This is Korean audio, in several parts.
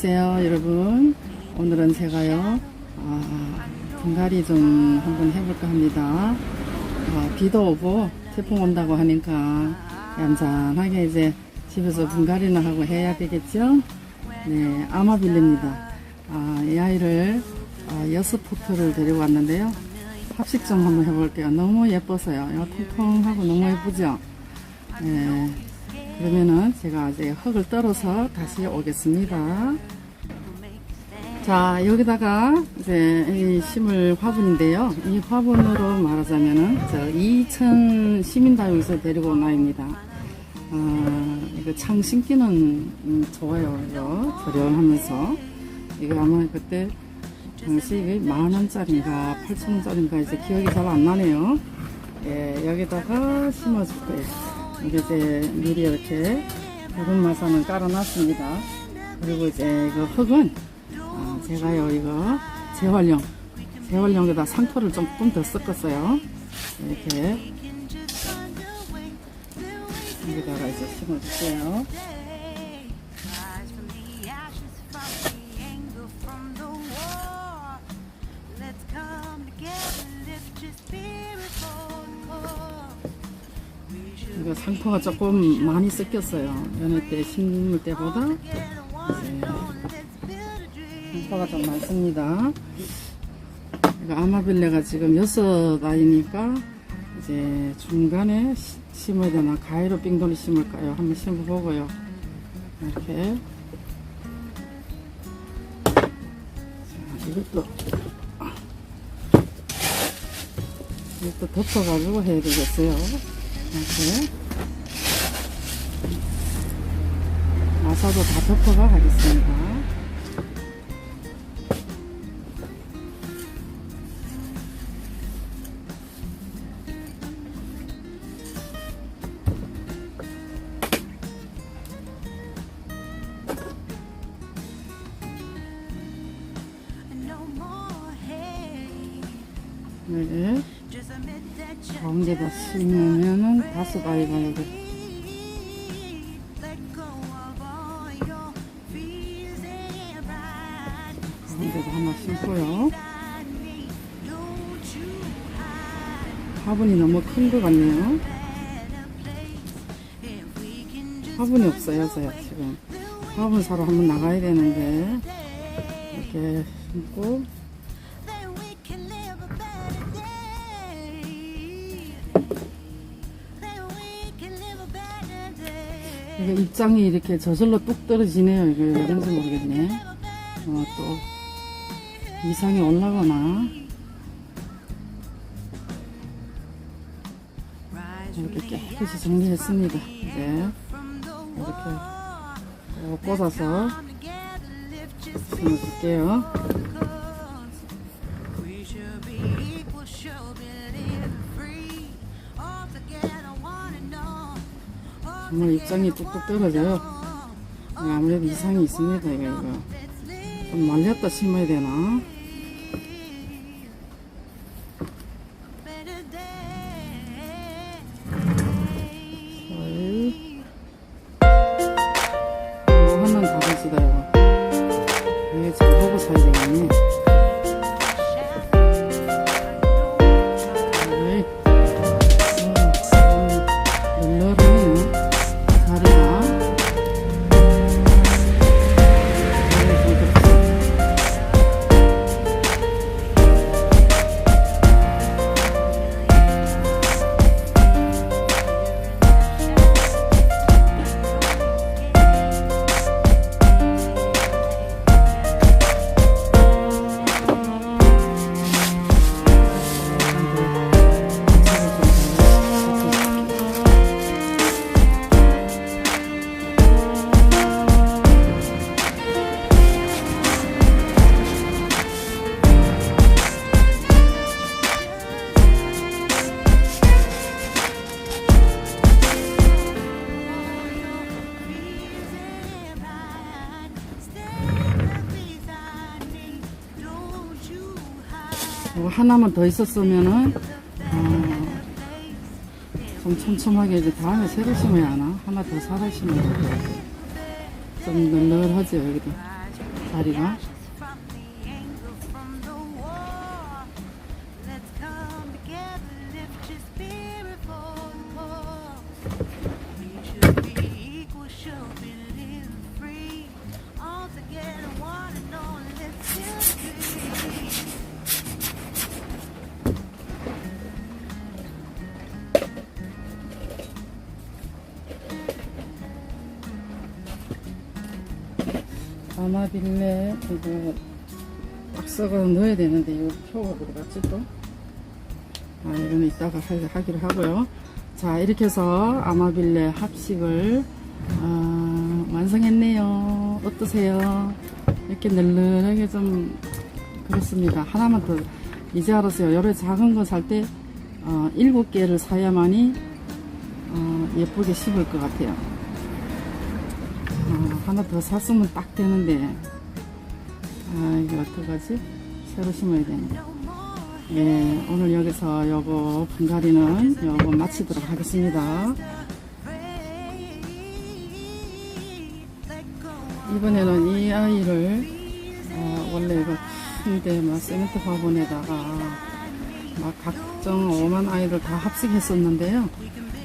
안녕하세요 여러분. 오늘은 제가요 아, 분갈이 좀 한번 해볼까 합니다. 아, 비도 오고 태풍 온다고 하니까 얌전하게 이제 집에서 분갈이나 하고 해야 되겠죠? 네 아마빌레입니다. 아, 이 아이를 아, 여섯 포트를 데리고 왔는데요. 합식 좀 한번 해볼게요. 너무 예뻐서요 통통하고 너무 예쁘죠? 네 그러면은 제가 이제 흙을 떨어서 다시 오겠습니다. 자, 여기다가 이제 이 심을 화분인데요. 이 화분으로 말하자면은 저 이천 시민다육에서 데리고 온 아이입니다. 아, 이거 창 심기는 음, 좋아요. 이거 저렴하면서 이거 아마 그때 당시 이게 만 원짜리인가 팔천 원짜리인가 이제 기억이 잘 안 나네요. 예, 여기다가 심어줄 거예요. 이게 이제 미리 이렇게 붉은 마사는 깔아놨습니다. 그리고 이제 이거 흙은 아, 제가요 이거 재활용 재활용에다 상토를 조금 더 섞었어요. 이렇게 여기다가 이제 심어줄게요. 상토가 조금 많이 섞였어요. 연애 때 심을 때보다. 상토가 좀 많습니다. 아마빌레가 지금 여섯 아이니까 이제 중간에 시- 심어야 되나 가위로 빙돌이 심을까요? 한번 심어보고요. 이렇게 자, 이것도 이것도 덮어가지고 해야 되겠어요. 이렇게 마사도 다 덮어가 hate. 네. 가운데다 심으면은 다섯 아이가 여기 hide. 화분이 너무 큰 것 같네요. 화분이 없어요, 저요, 지금. 화분 사러 한번 나가야 되는데, 이렇게 심고. 이게 입장이 이렇게 저절로 뚝 떨어지네요. 이게 왜 그런지 모르겠네. 어, 또, 이상이 올라가나. 이렇게 깨끗이 정리했습니다. 이제, 이렇게, 또 꽂아서 심어줄게요. 정말 입장이 뚝뚝 떨어져요. 이거 아무래도 이상이 있습니다, 이거, 이거. 좀 말렸다 심어야 되나? better 이거 하나만 더 있었으면은 어, 좀 촘촘하게 이제 다음에 새로 심어야 하나? 하나 더 사다 심어야. 좀 널널하죠 여기도. 다리가. 아마빌레 이거 박스가 넣어야 되는데 이거 표가 어디 갔지 또? 아 이거는 이따가 하- 하기로 하고요. 자 이렇게 해서 아마빌레 합식을 아, 완성했네요. 어떠세요? 이렇게 널널하게 좀 그렇습니다. 하나만 더 이제 알았어요. 여러 작은 거 살 때 어, 7개를 사야만이 어, 예쁘게 심을 것 같아요. 어, 하나 더 샀으면 딱 되는데 아 이게 어떡하지? 새로 심어야 되네 예 오늘 여기서 요거 분갈이는 요거 마치도록 하겠습니다 이번에는 이 아이를 어, 원래 이거 큰데 막 세멘트 화분에다가 막 각종 오만 아이를 다 합식했었는데요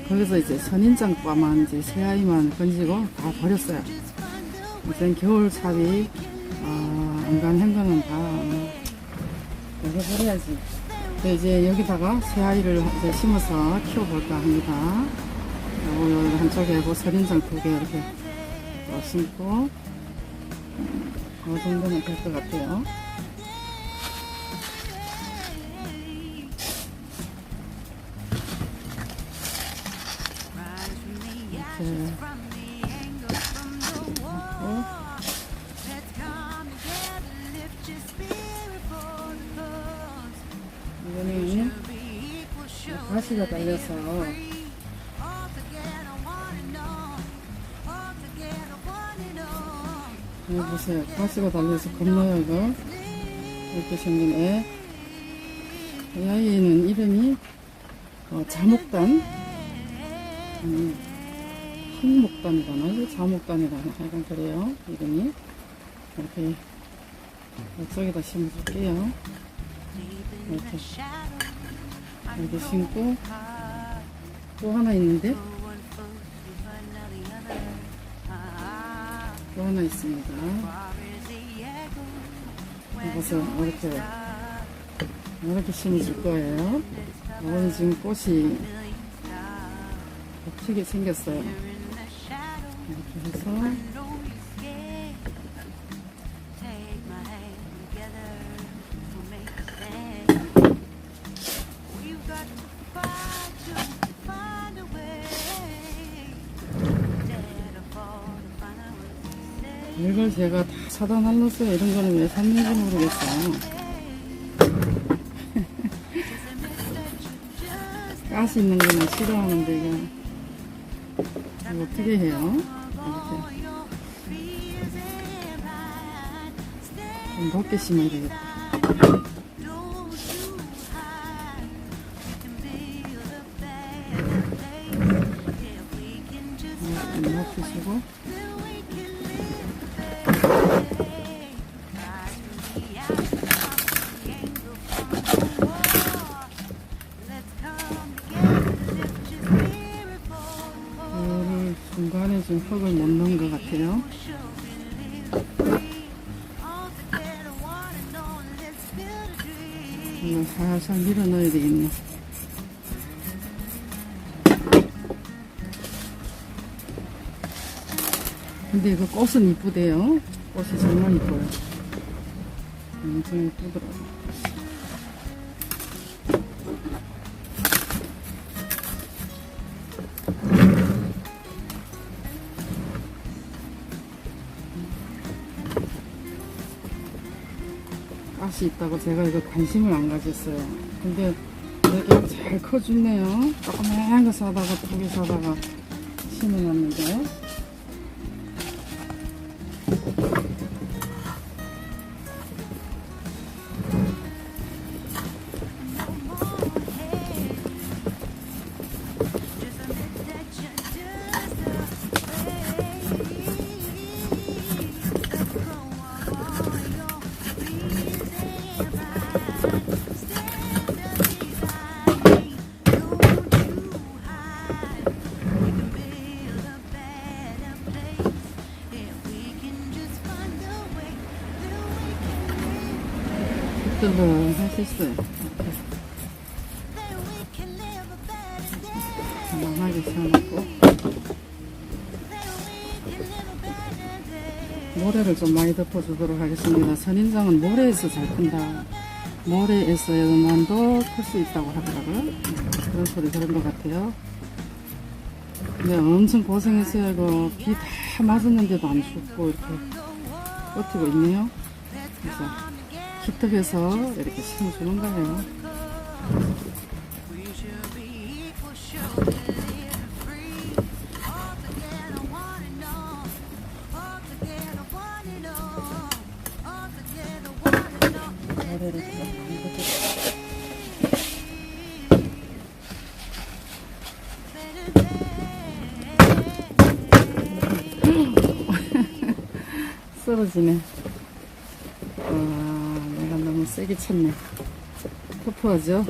거기서 이제 선인장과만 이제 세 아이만 건지고 다 버렸어요. 이제 겨울 삽이 아, 안간한 거는 다 여기 버려야지. 네, 이제 여기다가 새 아이를 이제 심어서 키워볼까 합니다. 요 한쪽에 고 선인장 두 개 이렇게 또 심고 이 정도면 될 것 같아요. 이렇게 가시가 달려서 여기 보세요. 가시가 달려서 겁나요 이거. 이렇게 생긴 애. 이 아이는 이름이 어, 자목단. 음, 흰목단이라나 이거 자목단이라나 약간 그래요 이름이. 이렇게 이쪽에다 심어줄게요. 이렇게 여기 심고 또 하나 있는데 또 하나 있습니다. 이것을 이렇게 이렇게 심어줄 거예요. 이거는 지금 꽃이 예쁘게 생겼어요. 이렇게 해서 이걸 제가 다 날랐어요. 이런 거는 왜 샀는지 모르겠어요. 가시 있는 거는 싫어하는데 이거, 이거 어떻게 해요? 이렇게 좀 높게 심어야 되겠다. 지금 흙을 못 넣은 것 같아요. 이거 살살 밀어 넣어야 되겠네. 근데 이거 꽃은 이쁘대요. 꽃이 정말 이뻐요. 엄청 이쁘더라고요. 가시 있다고 제가 이거 관심을 안 가졌어요. 근데 이렇게 잘 커주네요. 조그만 거 사다가 두 개 사다가 심어놨는데. We can live a better day. 모래를 좀 많이 덮어주도록 하겠습니다. 선인장은 모래에서 잘 큰다. 모래에서만도 클 수 있다고 하더라고요. 그런 소리 들은 것 같아요. 근데 엄청 고생했어요. 이거 비 다 맞았는데도 안 죽고 이렇게 버티고 있네요. 그래서 기특해서 이렇게 심어주는 거예요. 덮어주고 쓰러지네. 너무 세게 쳤네. 터프하죠?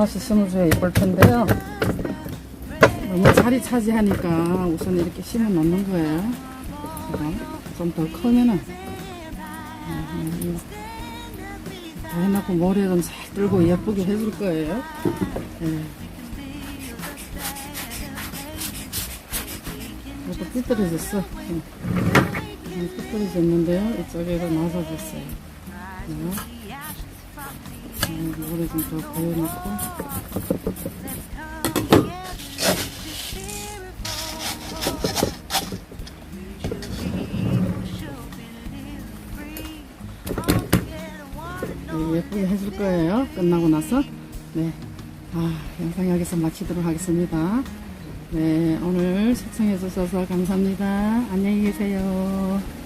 하나씩 심어줘야 예쁠 텐데요. 너무 자리 차지하니까 우선 이렇게 심어 놓는 거예요. 좀 더 크면은 음, 다 해놓고 모래 좀잘 들고 예쁘게 해줄 거예요. 예. 이것도 삐뚤어졌어. 응. 음, 삐뚤어졌는데요. 이쪽에도 나서줬어요. 네. 음, 모래 좀더 보여놓고. 네, 예쁘게 해줄 거예요. 끝나고 나서. 네. 아, 영상 여기서 마치도록 하겠습니다. 네, 오늘 시청해 주셔서 감사합니다. 안녕히 계세요.